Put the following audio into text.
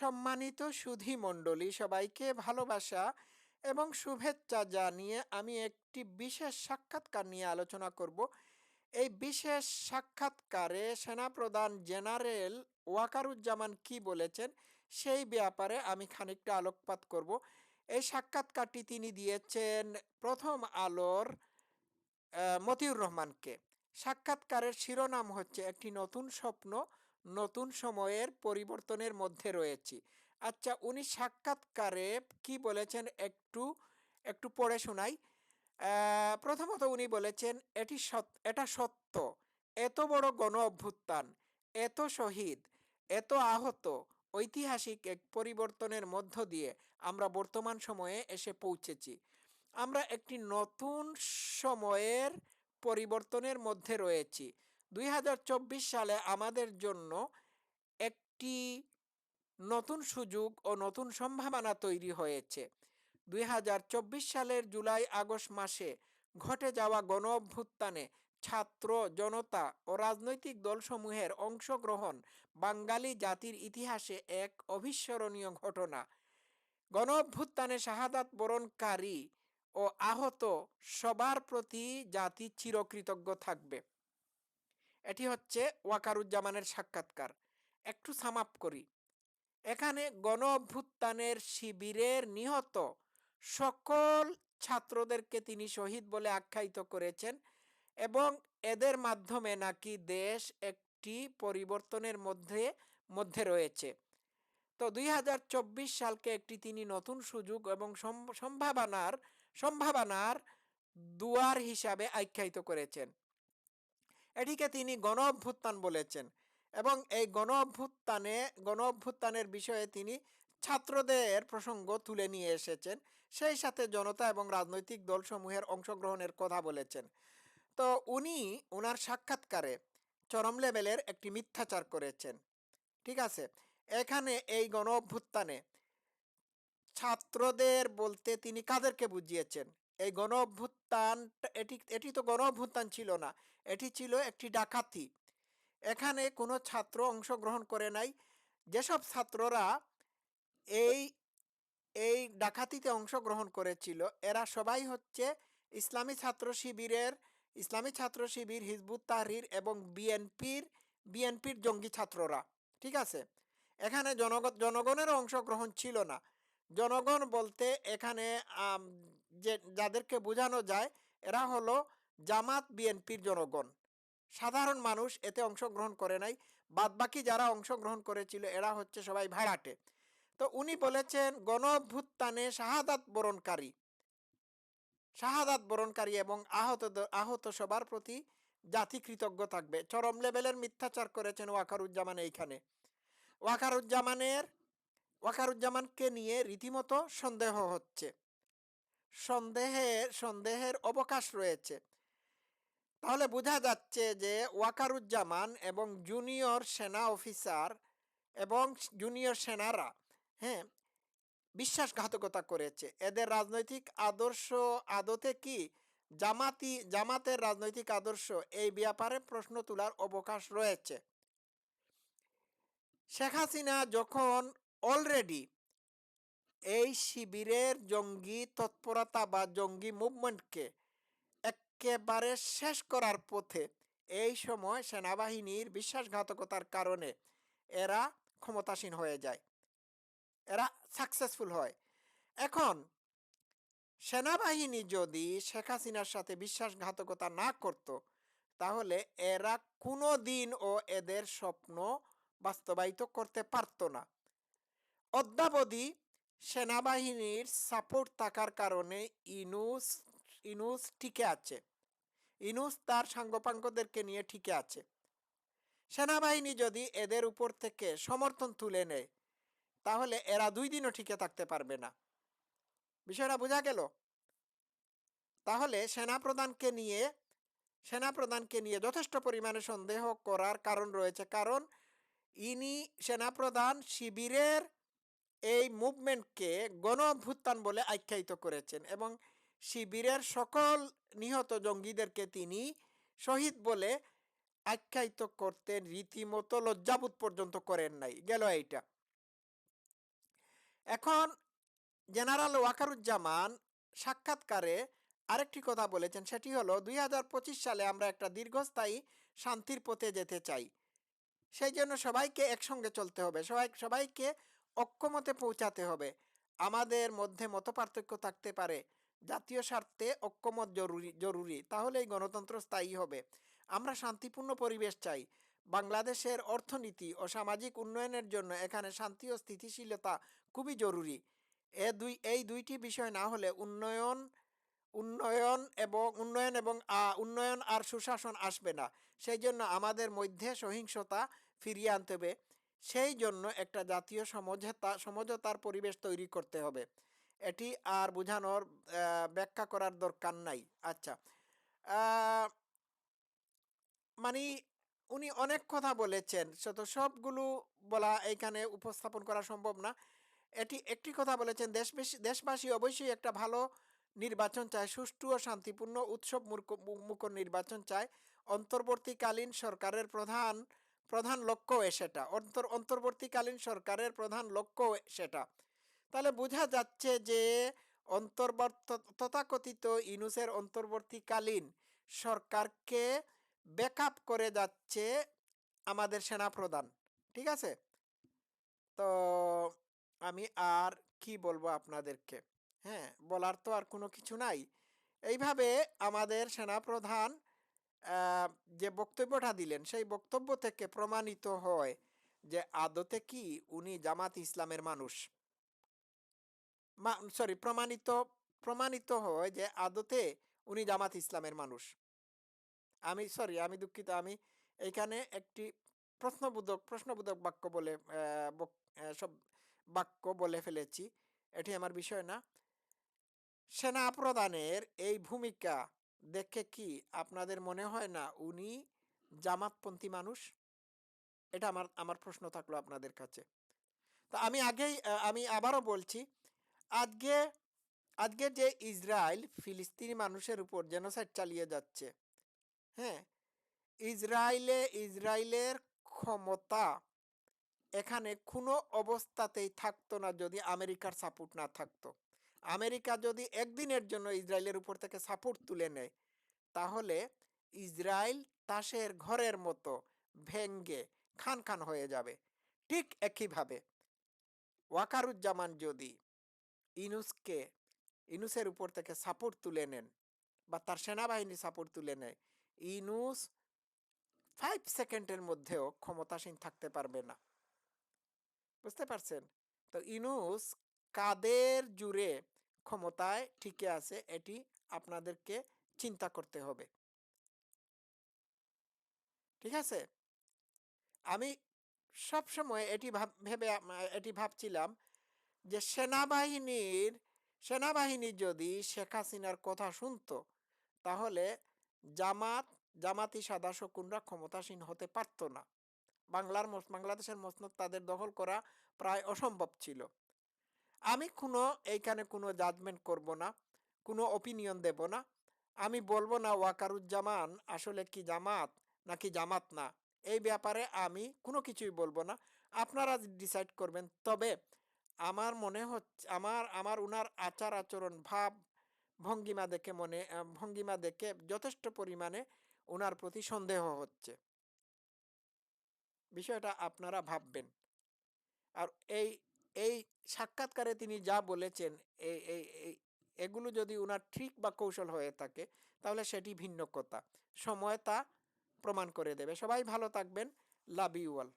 সম্মানিত সুধী মণ্ডলী সবাইকে ভালোবাসা এবং শুভেচ্ছা জানিয়ে আমি একটি বিশেষ সাক্ষাৎকার নিয়ে আলোচনা করব। এই বিশেষ সাক্ষাৎকারে সেনাপ্রধান জেনারেল ওয়াকারুজ্জামান কি বলেছেন সেই ব্যাপারে আমি খানিকটা আলোকপাত করব। এই সাক্ষাৎকারটি তিনি দিয়েছেন প্রথম আলোর মতিউর রহমানকে। সাক্ষাৎকারের শিরোনাম হচ্ছে, একটি নতুন স্বপ্ন নতুন সময়ের পরিবর্তনের মধ্যে রয়েছি। আচ্ছা উনি সাক্ষাৎকারে কি বলেছেন একটু একটু পড়ে শোনাই। প্রথমত উনি বলেছেন, এটি এটা সত্য। এত বড় গণ অভ্যুত্থান, এত শহীদ, এত আহত, ঐতিহাসিক এক পরিবর্তনের মধ্য দিয়ে আমরা বর্তমান সময়ে এসে পৌঁছেছি। আমরা একটি নতুন সময়ের পরিবর্তনের মধ্যে রয়েছি। দুই হাজার চব্বিশ সালে আমাদের জন্য একটি নতুন সুযোগ ও নতুন সম্ভাবনা তৈরি হয়েছে। দুই হাজার চব্বিশ সালের জুলাই, আগস্ট মাসে ঘটে যাওয়া গণ অভ্যুত্থানে ছাত্র, জনতা ও রাজনৈতিক দলসমূহের অংশগ্রহণ বাঙালি জাতির ইতিহাসে এক অবিস্মরণীয় ঘটনা। গণ অভ্যুত্থানে শাহাদাত বরণকারী ও আহত সবার প্রতি জাতি চিরকৃতজ্ঞ থাকবে। এটি হচ্ছে ওয়াকারুজ্জামানের সাক্ষাৎকার। একটু সামাপ করি। এখানে গণ অভ্যুত্থানের শিবিরের নিহত সকল ছাত্রদেরকে তিনি শহীদ বলে আখ্যায়িত করেছেন এবং এদের মাধ্যমে নাকি দেশ একটি পরিবর্তনের মধ্যে মধ্যে রয়েছে। তো দুই হাজার চব্বিশ সালকে একটি তিনি নতুন সুযোগ এবং সম্ভাবনার সম্ভাবনার দুয়ার হিসাবে আখ্যায়িত করেছেন। এটিকে তিনি গণ অভ্যুত্থান বলেছেন এবং এই গণ অভ্যুত্থানে গণ অভ্যুত্থানের বিষয়ে তিনি ছাত্রদের প্রসঙ্গ তুলে নিয়ে এসেছেন। সেই সাথে জনতা এবং রাজনৈতিক দলসমূহের অংশগ্রহণের কথা বলেছেন। তো উনি ওনার সাক্ষাৎকারে চরম লেভেলের একটি মিথ্যাচার করেছেন। ঠিক আছে? এখানে এই গণ অভ্যুত্থানে ছাত্রদের বলতে তিনি কাদেরকে বুঝিয়েছেন? এই গণ অভ্যুত্থান এটি এটি তো গণ অভ্যুত্থান ছিল না। এটি ছিল একটি ডাকাতি। এখানে কোনো ছাত্র অংশগ্রহণ করে নাই। যেসব ছাত্ররা এই এই ডাকাতিতে অংশগ্রহণ করেছিল, এরা সবাই হচ্ছে ইসলামী ছাত্র শিবিরের, ইসলামী ছাত্র শিবির হিজবুত তাহরির এবং বিএনপির বিএনপির জঙ্গি ছাত্ররা। ঠিক আছে? এখানে জনগণ জনগণের অংশগ্রহণ ছিল না। জনগণ বলতে এখানে যে যাদেরকে বোঝানো যায়, এরা হলো জামাত বিএনপির জনগণ। সাধারণ মানুষ এতে অংশগ্রহণ করে নাই, বাদবাকি যারা অংশগ্রহণ করেছিল, এরা হচ্ছে সবাই ভাড়াটে। তো উনি বলেছেন, গণ অভ্যুত্থানে শাহাদাত বরণকারী। শাহাদাত বরণকারী এবং আহত আহত সবার প্রতি জাতি কৃতজ্ঞ থাকবে। চরম লেভেলের মিথ্যাচার করেছেন ওয়াকারুজ্জামান এইখানে। ওয়াকারুজ্জামানের, ওয়াকারুজ্জামানকে নিয়ে রীতিমতো সন্দেহ হচ্ছে। সন্দেহের সন্দেহের অবকাশ রয়েছে। তাহলে বোঝা যাচ্ছে যে ওয়াকারুজ্জামান এবং জুনিয়র সেনা অফিসার এবং জুনিয়র সেনারা হ্যাঁ বিশ্বাসঘাতকতা করেছে। এদের রাজনৈতিক আদর্শ আদতে কি? জামাতি, জামাতের রাজনৈতিক আদর্শ, এই ব্যাপারে প্রশ্ন তোলার অবকাশ রয়েছে। শেখ হাসিনা যখন অলরেডি এই শিবিরের জঙ্গি তৎপরতা বা জঙ্গি মুভমেন্টকে একেবারে শেষ করার পথে এই সময় সেনাবাহিনীর বিশ্বাসঘাতকতার কারণে এরা ক্ষমতাসীন হয়ে যায়। এরা সাকসেসফুল হয়। এখন সেনাবাহিনী যদি শেখ হাসিনার সাথে বিশ্বাসঘাতকতা না করত, তাহলে এরা কোনো দিন ও এদের স্বপ্ন বাস্তবায়িত করতে পারতো না। অদ্যাবধি সেনাবাহিনীর সাপোর্ট থাকার কারণে ইনুস ইনুস টিকে আছে। ইনুস তার সাঙ্গপাঙ্গদেরকে নিয়ে ঠিকে আছে। সেনাবাহিনী যদি এদের উপর থেকে সমর্থন তুলে নেয়, তাহলে এরা দুই দিনও ঠিকে থাকতে পারবে না। বিষয়টা বোঝা গেল? তাহলে সেনাপ্রধানকে নিয়ে সেনাপ্রধানকে নিয়ে যথেষ্ট পরিমাণে সন্দেহ করার কারণ রয়েছে। কারণ ইনি সেনাপ্রধান শিবিরের এই মুভমেন্টকে গণ অভ্যুত্থান বলে আখ্যায়িত করেছেন এবং শিবিরের সকল নিহত জঙ্গিদেরকে তিনি শহীদ বলে আখ্যায়িত করতে রীতিমতো লজ্জাবোধ পর্যন্ত করেন নাই। গেল এইটা। এখন জেনারেল ওয়াকারুজ্জামান সাক্ষাৎকারে আরেকটি কথা বলেছেন, সেটি হলো, দুই হাজার পঁচিশ সালে আমরা একটা দীর্ঘস্থায়ী শান্তির পথে যেতে চাই। সেই জন্য সবাইকে একসঙ্গে চলতে হবে। সবাই, সবাইকে ঐক্যমতে পৌঁছাতে হবে। আমাদের মধ্যে মতপার্থক্য থাকতে পারে। জাতীয় স্বার্থে ঐক্যমত জরুরি জরুরি, তাহলেই গণতন্ত্র স্থায়ী হবে। আমরা শান্তিপূর্ণ পরিবেশ চাই। বাংলাদেশের অর্থনীতি ও সামাজিক উন্নয়নের জন্য এখানে শান্তি ও স্থিতিশীলতা খুবই জরুরি। এ দুই, এই দুইটি বিষয় না হলে উন্নয়ন উন্নয়ন এবং উন্নয়ন এবং উন্নয়ন আর সুশাসন আসবে না। সেই জন্য আমাদের মধ্যে সহিংসতা ফিরিয়ে আনতে হবে। সেই জন্য একটা জাতীয় সমঝোতা, সমঝোতার পরিবেশ তৈরি করতে হবে। এটি আর বোঝানোর ব্যাখ্যা করার দরকার নাই। আচ্ছা মানে উনি অনেক কথা বলেছেন। শত সবগুলো বলা এখানে উপস্থাপন করা সম্ভব না। এটি একটি কথা বলেছেন দেশবাসী দেশবাসী অবশ্যই একটা ভালো নির্বাচন চায়, সুষ্ঠু ও শান্তিপূর্ণ উৎসব মুখর নির্বাচন চায়। অন্তর্বর্তীকালীন সরকারের প্রধান প্রধান লক্ষ্য সেটা। অন্তর, অন্তর্বর্তীকালীন সরকারের প্রধান লক্ষ্য সেটা। তাহলে বোঝা যাচ্ছে যে অন্তর্বর্ত তথাকথিত ইনুসের অন্তর্বর্তীকালীন সরকারকে ব্যাকআপ করে যাচ্ছে আমাদের সেনা প্রধান ঠিক আছে? তো আমি আর কি বলব আপনাদেরকে? হ্যাঁ বলার তো আর কোনো কিছু নাই। এইভাবে আমাদের সেনাপ্রধান যে বক্তব্যটা দিলেন, সেই বক্তব্য থেকে প্রমাণিত হয় যে আদতে কি উনি জামাত ইসলামের মানুষ। সরি, প্রমাণিত প্রমাণিত হয় যে আদতে উনি জামাত ইসলামের মানুষ। আমি, সরি, আমি দুঃখিত, আমি এইখানে একটি প্রশ্নবোধক প্রশ্নবোধক বাক্য বলে সব বাক্য বলে ফেলেছি। এটি আমার বিষয় না। সেনা প্রধানের এই ভূমিকা দেখে কি আপনাদের মনে হয় না উনি জামাতপন্থী মানুষ? এটা আমার আমার প্রশ্ন থাকল আপনাদের কাছে। তো আমি আগেই আমি আবারও বলছি, আজকে আজকে যে ইসরায়েল ফিলিস্তিনি মানুষের উপর জেনোসাইড চালিয়ে যাচ্ছে হ্যাঁ ইসরায়েলে, ইসরায়েলের ক্ষমতা এখানে কোনো অবস্থাতেই থাকতো না যদি আমেরিকার সাপোর্ট না থাকতো। আমেরিকা যদি একদিনের জন্য ইসরায়েলের উপর থেকে সাপোর্ট তুলে নেয়, তাহলে ইসরায়েল তাসের ঘরের মতো ভেঙ্গে খান খান হয়ে যাবে। ঠিক একইভাবে ওয়াকারুজ্জামান যদি ইনুসকে, ইনুসের উপর থেকে সাপোর্ট তুলে নেন বা তার সেনাবাহিনী সাপোর্ট তুলে নেয়, ইনুস ফাইভ সেকেন্ডের মধ্যেও ক্ষমতাসীন থাকতে পারবে না। বুঝতে পারছেন? তো ইনুস কাদের জুড়ে ক্ষমতায় ঠিকই আছে, এটি আপনাদেরকে চিন্তা করতে হবে। ঠিক আছে? আমি সব সময় এটি ভেবে এটি ভাবছিলাম যে সেনাবাহিনীর, সেনাবাহিনী যদি শেখ হাসিনার কথা শুনতো, তাহলে জামাত, জামাতি সাদা শকুনরা ক্ষমতাসীন হতে পারতো না। বাংলার বাংলাদেশের মসনদ তাদের দখল করা প্রায় অসম্ভব ছিল। আমি কোনো এইখানে কোনো জাজমেন্ট করব না, কোনো অপিনিয়ন দেব না। আমি বলব না ওয়াকারুজ্জামান আসলে কি জামাত নাকি জামাত না। এই ব্যাপারে আমি কোনো কিছুই বলব না। আপনারা ডিসাইড করবেন। তবে আমার মনে হচ্ছে, আমার আমার উনার আচার আচরণ, ভাব ভঙ্গিমা দেখে মনে ভঙ্গিমা দেখে যথেষ্ট পরিমাণে ওনার প্রতি সন্দেহ হচ্ছে। বিষয়টা আপনারা ভাববেন। আর এই এই সাক্ষাৎকারে তিনি যা বলেছেন এই এই এগুলো যদি ওনার ঠিক বা কৌশল হয়ে থাকে, তাহলে সেটি ভিন্ন কথা। সময় তা প্রমাণ করে দেবে। সবাই ভালো থাকবেন। Love you all.